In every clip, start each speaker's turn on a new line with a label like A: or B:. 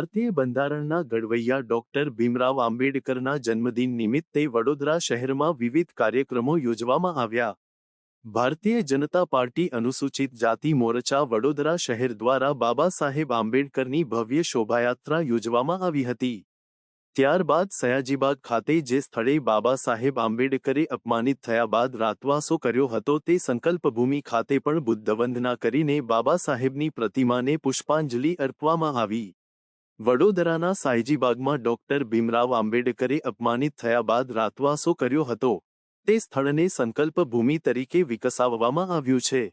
A: ભારતીય બંધારણના ઘડવૈયા ડોક્ટર ભીમરાવ આંબેડકરના જન્મદિન નિમિત્તે વડોદરા શહેરમાં વિવિધ કાર્યક્રમો યોજવામાં આવ્યા. ભારતીય જનતા પાર્ટી અનુસૂચિત જાતિ મોરચા વડોદરા શહેર દ્વારા બાબા સાહેબ આંબેડકરની ભવ્ય શોભાયાત્રા યોજવામાં આવી હતી. ત્યારબાદ સયાજીબાગ ખાતે જે સ્થળે બાબા સાહેબ આંબેડકરે અપમાનિત થયા બાદ રાતવાસો કર્યો હતો તે સંકલ્પભૂમિ ખાતે પણ બુદ્ધવંદના કરીને બાબા સાહેબની પ્રતિમાને પુષ્પાંજલિ અર્પવામાં આવી. વડોદરાના સાયજીબાગમાં ડોક્ટર ભીમરાવ આંબેડકરે અપમાનિત થયા બાદ રાતવાસો કર્યો હતો. તે સ્થળને સંકલ્પ ભૂમિ તરીકે વિકસાવવામાં આવ્યું છે.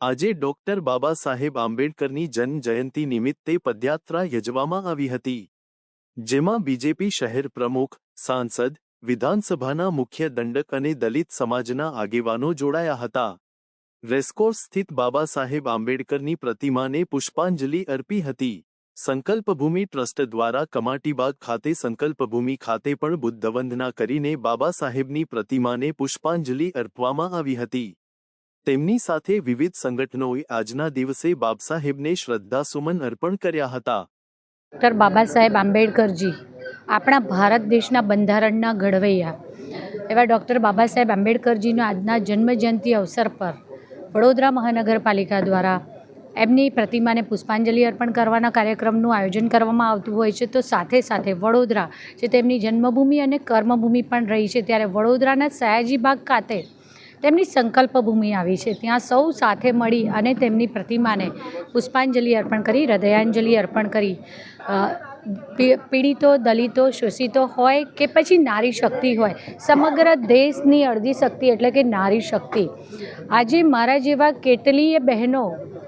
A: આજે ડોક્ટર બાબા સાહેબ આંબેડકરની જન્મજયંતિ નિમિત્તે પદયાત્રા યોજવામાં આવી હતી. જેમાં બીજેપી શહેર પ્રમુખ, સાંસદ, વિધાનસભાના મુખ્ય દંડક અને દલિત સમાજના આગેવાનો જોડાયા હતા. રેસ્કોર્સ સ્થિત બાબા સાહેબ આંબેડકરની પ્રતિમાને પુષ્પાંજલિ અર્પી હતી. સંકલ્પભૂમિ ટ્રસ્ટ દ્વારા કમાટીબાગ ખાતે સંકલ્પભૂમિ ખાતે પણ બુદ્ધવંદના કરીને બાબા સાહેબની પ્રતિમાને પુષ્પાંજલિ અર્પવામાં આવી હતી. તેમની સાથે વિવિધ સંગઠનોએ આજના દિવસે બાબસાહેબને શ્રદ્ધાસુમન અર્પણ કર્યા હતા.
B: ડૉક્ટર બાબા સાહેબ આંબેડકરજી, આપણા ભારત દેશના બંધારણના ઘડવૈયા. એવા ડૉક્ટર બાબા સાહેબ આંબેડકરજીનો આજના જન્મજયંતિ અવસર પર વડોદરા મહાનગરપાલિકા દ્વારા એમની પ્રતિમાને પુષ્પાંજલિ અર્પણ કરવાના કાર્યક્રમનું આયોજન કરવામાં આવતું હોય છે. તો સાથે સાથે વડોદરા, જે તેમની જન્મભૂમિ અને કર્મભૂમિ પણ રહી છે, ત્યારે વડોદરાના સયાજીબાગ ખાતે તેમની સંકલ્પભૂમિ આવી છે. ત્યાં સૌ સાથે મળી અને તેમની પ્રતિમાને પુષ્પાંજલિ અર્પણ કરી, હૃદયાંજલિ અર્પણ કરી. પીડિતો, દલિતો, શોષિતો હોય કે પછી નારી શક્તિ હોય, સમગ્ર દેશની અડધી શક્તિ એટલે કે નારી શક્તિ. આજે મારા જેવા કેટલીય બહેનો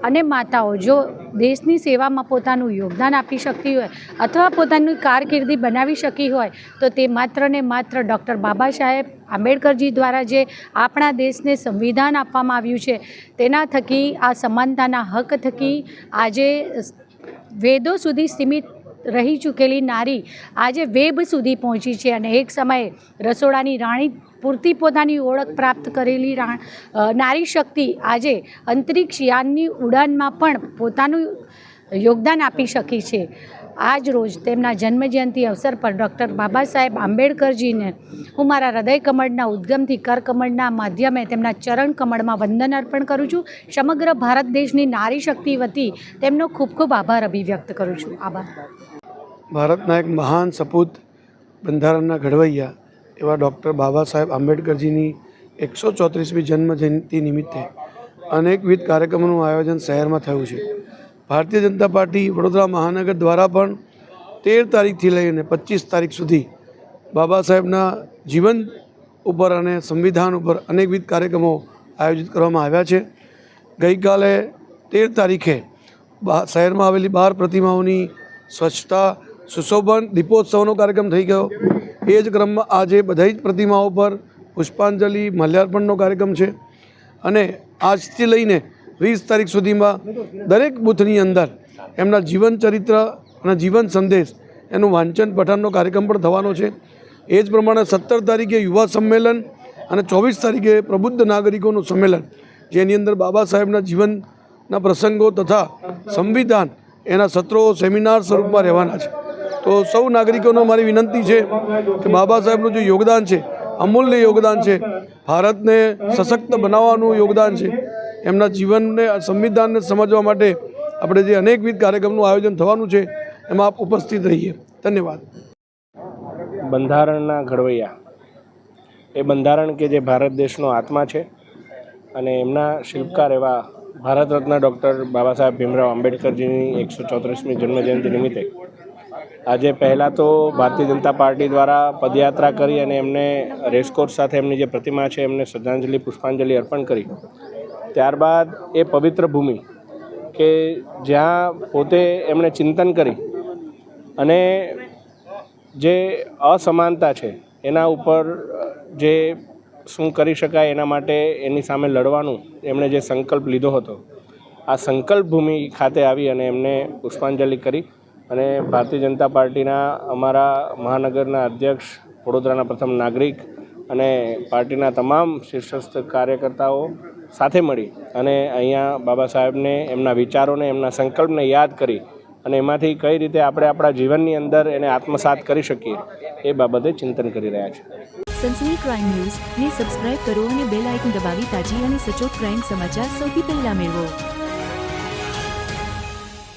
B: અને માતાઓ જો દેશની સેવામાં પોતાનું યોગદાન આપી શકતી હોય અથવા પોતાની કારકિર્દી બનાવી શકી હોય, તો તે માત્ર ને માત્ર ડૉક્ટર બાબા સાહેબ આંબેડકરજી દ્વારા જે આપણા દેશને સંવિધાન આપવામાં આવ્યું છે, તેના થકી, આ સમાનતાના હક થકી આજે વેદો સુધી સીમિત રહી ચૂકેલી નારી આજે વેબ સુધી પહોંચી છે અને એક સમયે રસોડાની રાણી પૂરતી પોતાની ઓળખ પ્રાપ્ત કરેલી નારી શક્તિ આજે અંતરિક્ષ યાનની ઉડાનમાં પણ પોતાનું યોગદાન આપી શકી છે. આજ રોજ તેમના જન્મજયંતિ અવસર પર ડૉક્ટર બાબા સાહેબ આંબેડકરજીને હું મારા હૃદય કમળના ઉદ્ગમથી કર કમળના માધ્યમે તેમના ચરણ કમળમાં વંદન અર્પણ કરું છું. સમગ્ર ભારત દેશની નારી શક્તિ વતી તેમનો ખૂબ ખૂબ આભાર અભિવ્યક્ત કરું છું. આભાર.
C: ભારતના એક મહાન સપૂત બંધારણના ઘડવૈયા એવા ડૉક્ટર બાબા સાહેબ આંબેડકરજીની એકસો ચોત્રીસમી જન્મ જયંતિ નિમિત્તે અનેકવિધ કાર્યક્રમોનું આયોજન શહેરમાં થયું છે. ભારતીય જનતા પાર્ટી વડોદરા મહાનગર દ્વારા પણ તેર તારીખથી લઈને પચીસ તારીખ સુધી બાબા સાહેબના જીવન ઉપર અને સંવિધાન ઉપર અનેકવિધ કાર્યક્રમો આયોજિત કરવામાં આવ્યા છે. ગઈકાલે તેર તારીખે શહેરમાં આવેલી બાર પ્રતિમાઓની સ્વચ્છતા સુશોભન દીપોત્સવનો કાર્યક્રમ થઈ ગયો. એ જ ક્રમમાં આજે બધા જ પ્રતિમાઓ પર પુષ્પાંજલિ, માલ્યાર્પણનો કાર્યક્રમ છે. અને આજથી લઈને વીસ તારીખ સુધીમાં દરેક બૂથની અંદર એમના જીવન ચરિત્ર અને જીવન સંદેશ એનું વાંચન પઠનનો કાર્યક્રમ પણ થવાનો છે. એ જ પ્રમાણે સત્તર તારીખે યુવા સંમેલન અને ચોવીસ તારીખે પ્રબુદ્ધ નાગરિકોનું સંમેલન, જેની અંદર બાબા સાહેબના જીવનના પ્રસંગો તથા સંવિધાન એના સત્રો, સેમિનાર સ્વરૂપમાં રહેવાના છે. તો સૌ નાગરિકોનો મારી વિનંતી છે કે બાબા સાહેબનું જે યોગદાન છે, અમૂલ્ય યોગદાન છે, ભારતને સશક્ત બનાવવાનું યોગદાન છે એમના જીવનને, સંવિધાનને સમજવા માટે આપણે જે અનેકવિધ કાર્યક્રમનું આયોજન થવાનું છે, એમાં આપ ઉપસ્થિત રહીએ. ધન્યવાદ.
D: બંધારણના ઘડવૈયા. એ બંધારણ કે જે ભારત દેશનો આત્મા છે અને એમના શિલ્પકાર એવા ભારત રત્ન ડૉક્ટર બાબા સાહેબ ભીમરાવ આંબેડકરજીની એકસો ચોત્રીસમી જન્મજયંતિ નિમિત્તે આજે પહેલાં તો ભારતીય જનતા પાર્ટી દ્વારા પદયાત્રા કરી અને એમને રેસકોર્સ સાથે એમની જે પ્રતિમા છે, એમને શ્રદ્ધાંજલિ, પુષ્પાંજલિ અર્પણ કરી. ત્યારબાદ એ પવિત્ર ભૂમિ કે જ્યાં પોતે એમણે ચિંતન કરી અને જે અસમાનતા છે એના ઉપર જે શું કરી શકાય એના માટે એની સામે લડવાનું એમણે જે સંકલ્પ લીધો હતો, આ સંકલ્પ ભૂમિ ખાતે આવી અને એમને પુષ્પાંજલિ કરી અને ભારતીય જનતા પાર્ટીના અમારા મહાનગરના અધ્યક્ષ, વડોદરાના પ્રથમ નાગરિક અને પાર્ટીના તમામ શીર્ષસ્થ કાર્યકર્તાઓ સાથે મળી અને અહીંયા બાબા સાહેબને, એમના વિચારોને, એમના સંકલ્પને યાદ કરી અને એમાંથી કઈ રીતે આપણે આપણા જીવનની અંદર એને આત્મસાત કરી શકીએ એ બાબતે ચિંતન કરી રહ્યા છે.
E: સનસની ક્રાઇમ ન્યૂઝ ને સબસ્ક્રાઇબ કરો અને બેલ આઇકન દબાવી તાજી અને સચોટ ક્રાઇમ સમાચાર સૌથી પહેલા મેળવો.